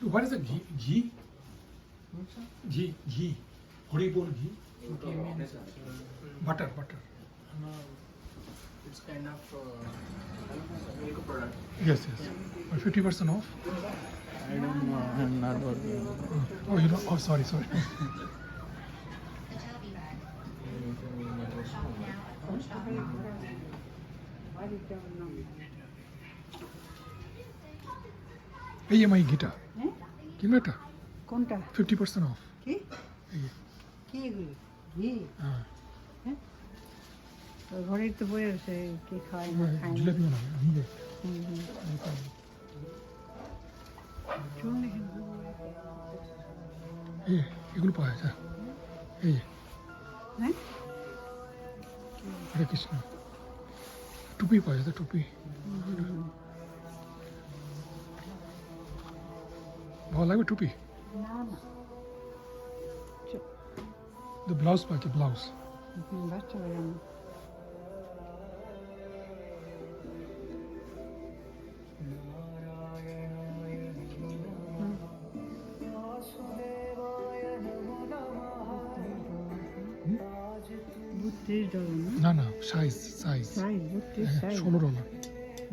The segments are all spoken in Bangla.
What is the ghee? Ghee? Ghee, ghee. Horrible ghee. Butter, butter. It's kind of uh, milk product. Yes, yes. 50% off? I don't know. I'm not working. Oh, you know? Oh, sorry, sorry. বাড়িতে অন্য। এই যে মাই ঘিটা হ্যাঁ? কিনবে এটা কোনটা ফিফটি পার্সেন্ট অফ কি এই যে, কি এগুলি ঘি হ্যাঁ ওই ঘরেই তো বয়ে আছে কি খায় না খায় না জিলাপি বানাবে নিজে হুম, হুম। চুন দেখে না। এই যে, এগুলো পাওয়া যায় এই যে, হ্যাঁ হরে কৃষ্ণ টুপি পাওয়া যায় টুপি ভালো লাগবে টুপি না না দ্য ব্লাউজ পাকি ব্লাউজ হুম, বাচ্চা বত্রিশ ডলার না? না না সাইজ সাইজ সাইজ বত্রিশ হ্যাঁ সাইজ ষোলো ডলার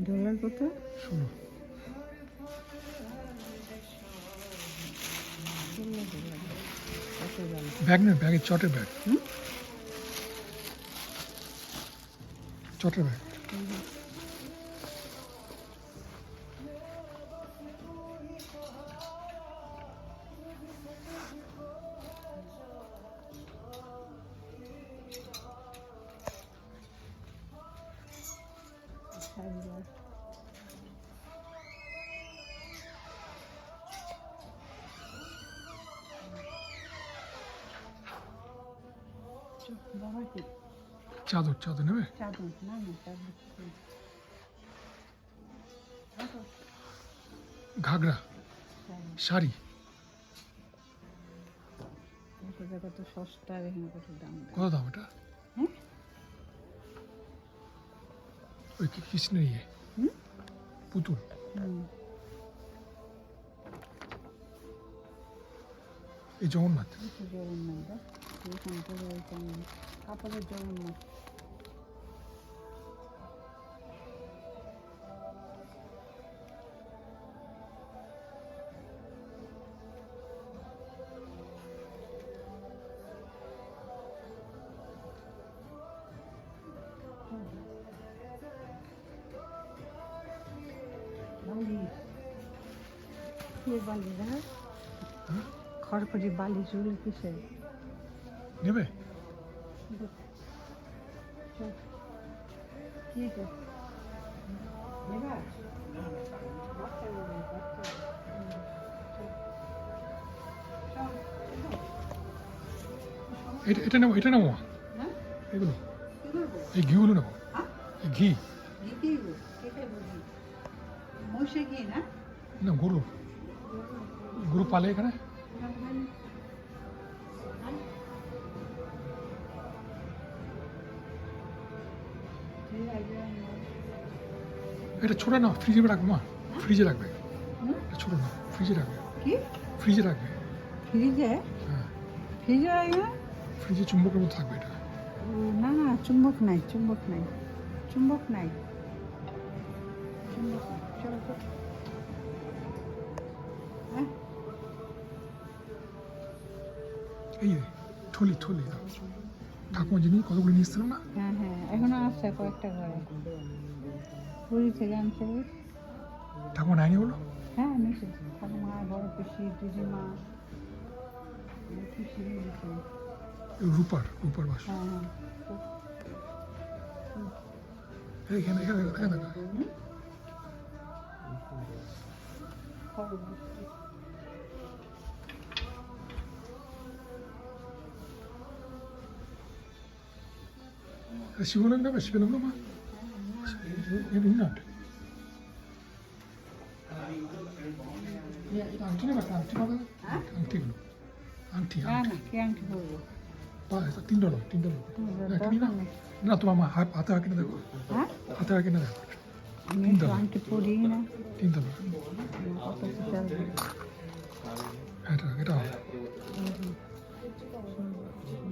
ডলার কত? ষোলো। ব্যাগ নেই ব্যাগের চটের ব্যাগ? চটের ব্যাগ। কি চাদর চাদর নেবে চাদর না না চাদর? ঘাগরা। শাড়ি কত দাম কত দাম এটা হ্যাঁ? ওই কি কৃষ্ণের ইয়ে হুম? পুতুল হুম এই জগন্নাথ এটা জগন্নাথ দেখ এখানে বালি হ্যাঁ? খড়খড়ি বালি চুল কিসে নেবে চল কি এটা নেবা। এটা নেব হ্যাঁ? এগুলো? এই ঘিগুলো নেব হ্যাঁ? ঘি? ঘি? মহিষের ঘি না? না গরু। গরু পালে এখানে। এটা ছোট না ফ্রিজে রাখব মা। ফ্রিজে রাখবে। ছোট না ফ্রিজে রাখবে। কি? ফ্রিজে রাখবে। ফ্রিজে হ্যাঁ। ফ্রিজে রাখবে? ফ্রিজে চুম্বকের মতো থাকবে এটা। না না চুম্বক নাই চুম্বক নাই চুম্বক নাই চুম্বক নাই। হ্যাঁ এই থলি থলি ঠাকুমা জিনিস কতগুলো নিয়ে এসেছিলাম না? হ্যাঁ হ্যাঁ এখনও আছে কয়েকটা ঘরে। পুরী থেকে আনছে। ঠাকুমা নাইনি বলো? হ্যাঁ নিচে ঠাকুমা বড় পিসি দিদিমা রূপার রূপার বাস। হ্যাঁ হ্যাঁ। এখানে এখানে এখানে দেখা খবর শিবনক নেবে শিবনক নেবা নাট আংটি নেবে আংটি পাবে হ্যাঁ? আংটি না আংটি না কে আংটি করব পাঁচ তিন ডলার তিন ডলার হুম, না তোমার হাত হাতে কিনে দেখো হ্যাঁ হাতে কিনে দেখো আমি তো। আংটি পরি না। তিন ডলার কত কি চলবে এটা এটা।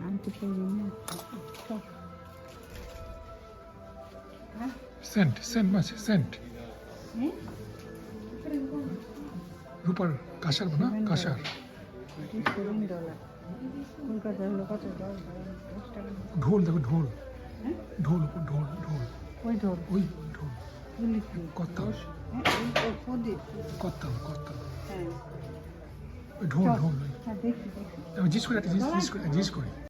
আংটি পরি না। সেন্ট সেন্ট মাছ সেন্ট। হ্যাঁ? রূপার কাঁসার না? কাঁসার। ঢোল দেখো ঢোল। হ্যাঁ? ঢোল উপর ঢোল ঢোল। ওই ধর ওই ঢোল। কর্তাল হ্যাঁ ওই ঢোল ঢোল জিজ্ঞেস করি জিজ্ঞেস করি